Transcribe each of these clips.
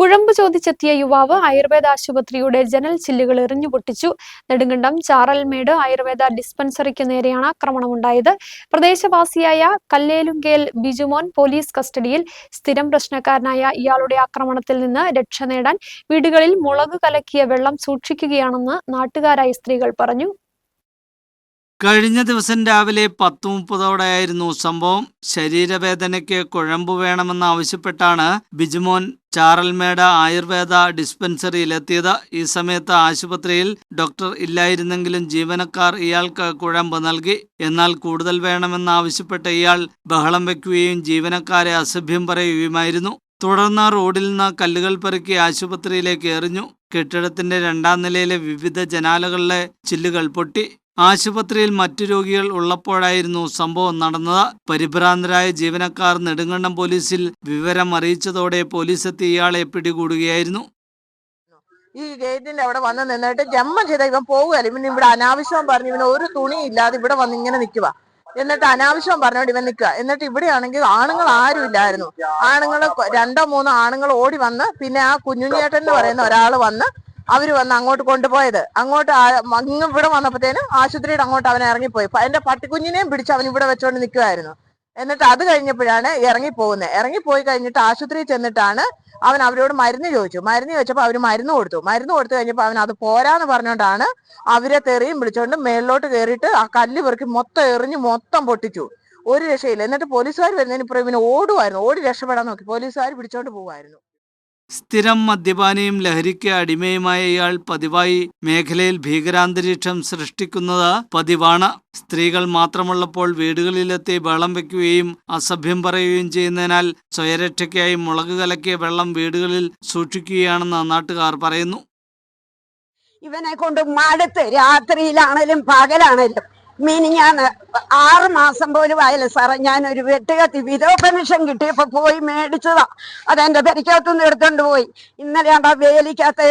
കുഴമ്പ് ചോദിച്ചെത്തിയ യുവാവ് ആയുർവേദ ആശുപത്രിയുടെ ജനൽ ചില്ലുകൾ എറിഞ്ഞു പൊട്ടിച്ചു. നെടുങ്കണ്ടം ചാറൽമേട് ആയുർവേദ ഡിസ്പെൻസറിക്ക് നേരെയാണ് ആക്രമണമുണ്ടായത്. പ്രദേശവാസിയായ കല്ലേലുങ്കേൽ ബിജുമോൻ പോലീസ് കസ്റ്റഡിയിൽ സ്ഥിരം പ്രശ്നക്കാരനായ ഇയാളുടെ ആക്രമണത്തിൽ നിന്ന് രക്ഷ നേടാൻ വീടുകളിൽ മുളക് കലക്കിയ വെള്ളം സൂക്ഷിക്കുകയാണെന്ന് നാട്ടുകാരായ സ്ത്രീകൾ പറഞ്ഞു. കഴിഞ്ഞ ദിവസം രാവിലെ പത്ത് മുപ്പതോടെയായിരുന്നു സംഭവം. ശരീരവേദനയ്ക്ക് കുഴമ്പ് വേണമെന്നാവശ്യപ്പെട്ടാണ് ബിജുമോൻ ചാറൽമേട് ആയുർവേദ ഡിസ്പെൻസറിയിലെത്തിയത്. ഈ സമയത്ത് ആശുപത്രിയിൽ ഡോക്ടർ ഇല്ലായിരുന്നെങ്കിലും ജീവനക്കാർ ഇയാൾക്ക് കുഴമ്പ് നൽകി. എന്നാൽ കൂടുതൽ വേണമെന്നാവശ്യപ്പെട്ട ഇയാൾ ബഹളം വയ്ക്കുകയും ജീവനക്കാരെ അസഭ്യം പറയുകയുമായിരുന്നു. തുടർന്ന് റോഡിൽ നിന്ന് കല്ലുകൾ പെറുക്കി ആശുപത്രിയിലേക്ക് എറിഞ്ഞു. കെട്ടിടത്തിന്റെ രണ്ടാം നിലയിലെ വിവിധ ജനാലകളിലെ ചില്ലുകൾ പൊട്ടി. ആശുപത്രിയിൽ മറ്റു രോഗികൾ ഉള്ളപ്പോഴായിരുന്നു സംഭവം നടന്നത്. പരിഭ്രാന്തരായ ജീവനക്കാർ നെടുങ്കണ്ടം പോലീസിൽ വിവരം അറിയിച്ചതോടെ പോലീസ് എത്തി ഇയാളെ പിടികൂടുകയായിരുന്നു. ഈ ഗേറ്റിന്റെ അവിടെ വന്ന് നിന്നിട്ട് ജമ്മം ചെയ്ത ഇവൻ പോവുകയല്ല. ഇവൻ ഇവിടെ അനാവശ്യം പറഞ്ഞു. ഇവന് ഒരു തുണി ഇല്ലാതെ ഇവിടെ വന്ന് ഇങ്ങനെ നിൽക്കുക. എന്നിട്ട് അനാവശ്യം പറഞ്ഞോണ്ട് ഇവൻ നിൽക്കുക. എന്നിട്ട് ഇവിടെയാണെങ്കിൽ ആണുങ്ങൾ ആരും ഇല്ലായിരുന്നു. ആണുങ്ങൾ രണ്ടോ മൂന്നോ ആണുങ്ങൾ ഓടി വന്ന് പിന്നെ ആ കുഞ്ഞുണ്ണിയേട്ടൻ എന്ന് പറയുന്ന ഒരാൾ വന്ന് അവർ വന്ന് അങ്ങോട്ട് കൊണ്ടുപോയത്. അങ്ങോട്ട് അങ്ങ് ഇവിടെ വന്നപ്പോഴത്തേനും ആശുപത്രിയുടെ അങ്ങോട്ട് അവൻ ഇറങ്ങിപ്പോയി. എന്റെ പട്ടിക്കുഞ്ഞിനെയും പിടിച്ച് അവൻ ഇവിടെ വെച്ചോണ്ട് നിൽക്കുമായിരുന്നു എന്നിട്ട് അത് കഴിഞ്ഞപ്പോഴാണ് ഇറങ്ങിപ്പോകുന്നത് ഇറങ്ങിപ്പോയി കഴിഞ്ഞിട്ട് ആശുപത്രിയിൽ ചെന്നിട്ടാണ് അവൻ അവരോട് മരുന്ന് ചോദിച്ചു. മരുന്ന് ചോദിച്ചപ്പോൾ അവർ മരുന്ന് കൊടുത്തു. മരുന്ന് കൊടുത്തു കഴിഞ്ഞപ്പോൾ അവൻ അത് പോരാന്ന് പറഞ്ഞുകൊണ്ടാണ് അവരെ തെറിയും വിളിച്ചോണ്ട് മേളിലോട്ട് കയറിയിട്ട് ആ കല്ല് പെറുക്കി മൊത്തം എറിഞ്ഞ് മൊത്തം പൊട്ടിച്ചു. ഒരു രക്ഷയില്ല. എന്നിട്ട് പോലീസുകാർ വരുന്നതിന് ഇപ്പുറം ഇവന് ഓടുമായിരുന്നു ഓടി രക്ഷപ്പെടാൻ നോക്കി. പോലീസുകാർ പിടിച്ചോണ്ട് പോകുമായിരുന്നു സ്ഥിരം മദ്യപാനിയും ലഹരിക്ക് അടിമയുമായ ഇയാൾ പതിവായി മേഖലയിൽ ഭീകരാന്തരീക്ഷം സൃഷ്ടിക്കുന്നത് പതിവാണ്. സ്ത്രീകൾ മാത്രമുള്ളപ്പോൾ വീടുകളിലെത്തി വെള്ളം വയ്ക്കുകയും അസഭ്യം പറയുകയും ചെയ്യുന്നതിനാൽ സ്വയരക്ഷയ്ക്കായി മുളക് കലക്കിയ വെള്ളം വീടുകളിൽ സൂക്ഷിക്കുകയാണെന്ന് നാട്ടുകാർ പറയുന്നു. ഇവനെ കൊണ്ട് മടുത്ത് രാത്രിയിലാണേലും പകലാണേലും മിനിഞ്ഞാന്ന് ആറ് മാസം പോലും ആയില്ല സാറേ. ഞാനൊരു വെട്ടുകത്തി വിധവ പെൻഷൻ കിട്ടിയപ്പോ പോയി മേടിച്ചതാ. അതെന്റെ പെരിക്കകത്തുനിന്ന് എടുത്തോണ്ട് പോയി. ഇന്നലെ ആ വേലിക്കകത്ത്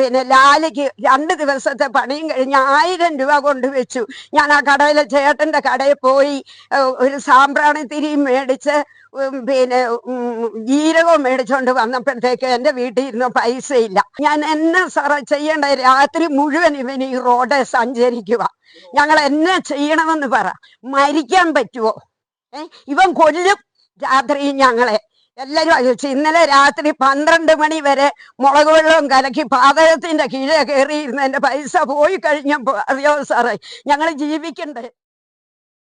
പിന്നെ ലാലിക്ക് രണ്ട് ദിവസത്തെ പണിയും കഴിഞ്ഞ് ആയിരം രൂപ കൊണ്ട് വെച്ചു. ഞാൻ ആ കടയിലെ ചേട്ടന്റെ കടയിൽ പോയി ഒരു സാമ്പ്രാണി തിരിയും മേടിച്ച് പിന്നെ ജീരകം മേടിച്ചോണ്ട് വന്നപ്പോഴത്തേക്ക് എന്റെ വീട്ടിൽ ഇരുന്ന് പൈസ ഇല്ല ഞാൻ എന്നെ സാറേ ചെയ്യേണ്ട രാത്രി മുഴുവൻ ഇവൻ ഈ റോഡ് സഞ്ചരിക്കുക ഞങ്ങൾ എന്നെ ചെയ്യണമെന്ന് പറ. മരിക്കാൻ പറ്റുമോ ഏ ഇവൻ കൊല്ലും രാത്രി ഞങ്ങളെ. എല്ലാരും ആലോചിച്ചു ഇന്നലെ രാത്രി പന്ത്രണ്ട് മണി വരെ മുളക് വെള്ളവും കലക്കി പാതകത്തിന്റെ കീഴെ കയറിയിരുന്ന എന്റെ പൈസ പോയി കഴിഞ്ഞപ്പോ അറിയോ സാറേ ഞങ്ങൾ ജീവിക്കണ്ടേ?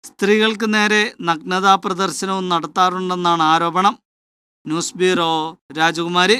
സ്ത്രീകൾക്ക് നേരെ നഗ്നതാ പ്രദർശനവും നടത്താറുണ്ടെന്നാണ് ആരോപണം. ന്യൂസ് ബ്യൂറോ രാജകുമാരി.